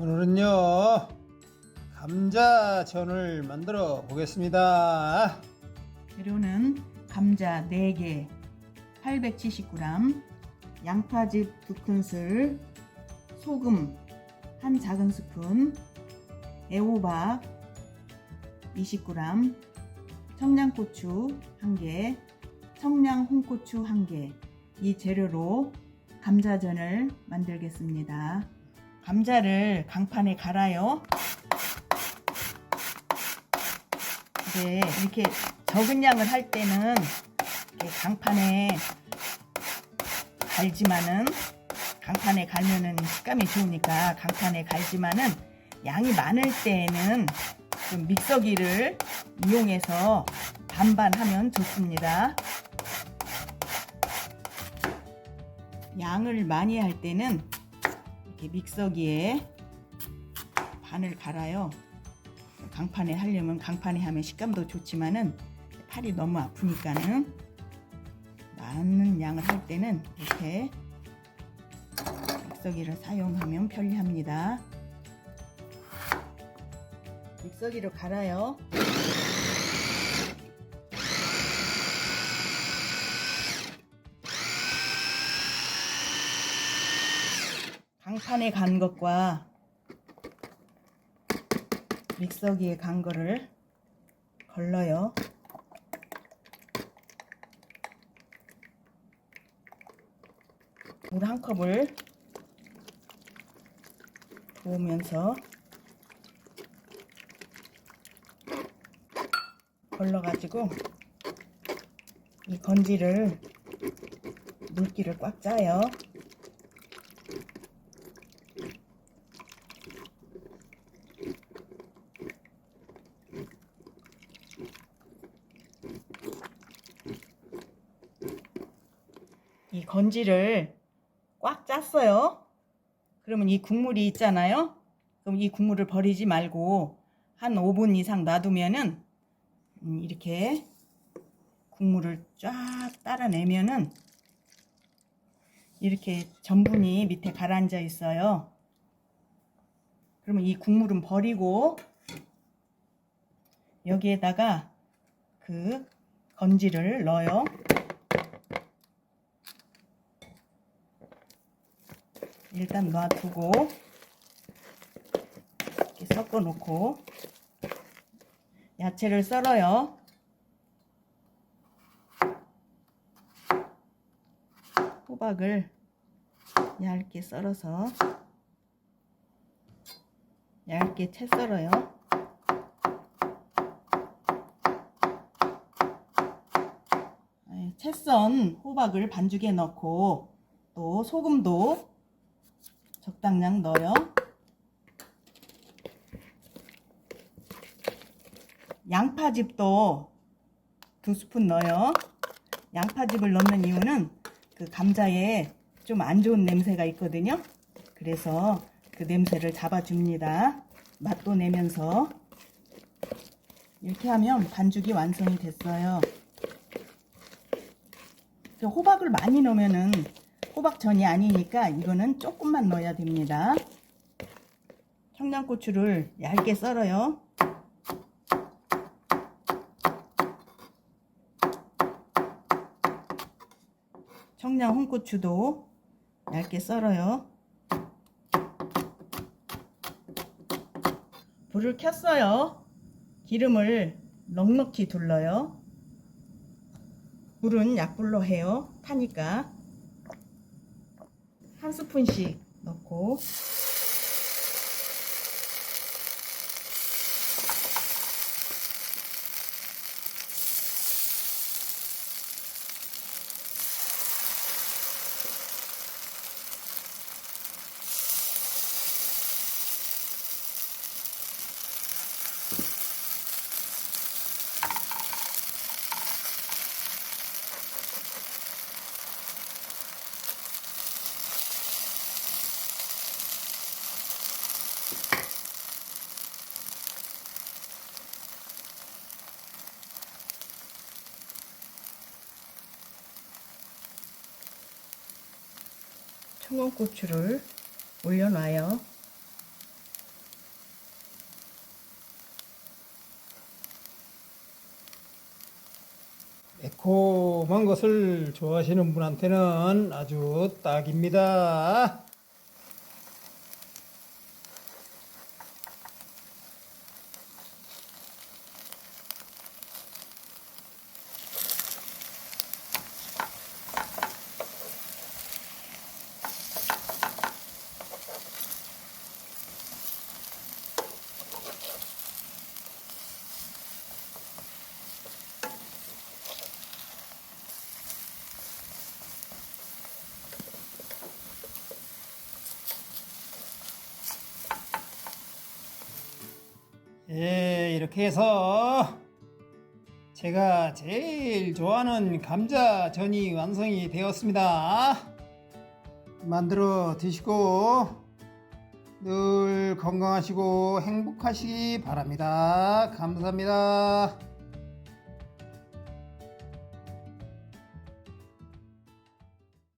오늘은요 감자전을 만들어 보겠습니다. 재료는 감자 4개, 870g, 양파즙 2큰술, 소금 1 작은 스푼, 애호박 20g, 청양고추 1개, 청양 홍고추 1개. 이 재료로 감자전을 만들겠습니다. 감자를 강판에 갈아요. 이제 이렇게 적은 양을 할 때는 강판에 갈지만은 강판에 갈면은 식감이 좋으니까 강판에 갈지만은 양이 많을 때에는 좀 믹서기를 이용해서 반반 하면 좋습니다. 양을 많이 할 때는 이렇게 믹서기에 반을 갈아요. 강판에 하려면 강판에 하면 식감도 좋지만은 팔이 너무 아프니까는 많은 양을 할 때는 이렇게 믹서기를 사용하면 편리합니다. 믹서기로 갈아요. 판에 간 것과 믹서기에 간 거를 걸러요. 물 한 컵을 부으면서 걸러가지고 이 건지를 물기를 꽉 짜요. 이 건지를 꽉 짰어요. 그러면 이 국물이 있잖아요. 그럼 이 국물을 버리지 말고 한 5분 이상 놔두면은 음, 이렇게 국물을 쫙 따라내면은 이렇게 전분이 밑에 가라앉아 있어요. 그러면 이 국물은 버리고 여기에다가 그 건지를 넣어요. 일단 놔두고 이렇게 섞어 놓고 야채를 썰어요. 호박을 얇게 썰어서 얇게 채 썰어요. 채썬 호박을 반죽에 넣고 또 소금도 적당량 넣어요. 양파즙도 두 스푼 넣어요. 양파즙을 넣는 이유는 그 감자에 좀 안 좋은 냄새가 있거든요. 그래서 그 냄새를 잡아줍니다. 맛도 내면서 이렇게 하면 반죽이 완성이 됐어요. 그 호박을 많이 넣으면은 호박 전이 아니니까 이거는 조금만 넣어야 됩니다. 청양고추를 얇게 썰어요. 청양 홍고추도 얇게 썰어요. 불을 켰어요. 기름을 넉넉히 둘러요. 불은 약불로 해요. 타니까. 한 스푼씩 넣고 청원고추를 올려놔요. 매콤한 것을 좋아하시는 분한테는 아주 딱입니다. 예, 이렇게 해서 제가 제일 좋아하는 감자전이 완성이 되었습니다. 만들어 드시고 늘 건강하시고 행복하시기 바랍니다. 감사합니다.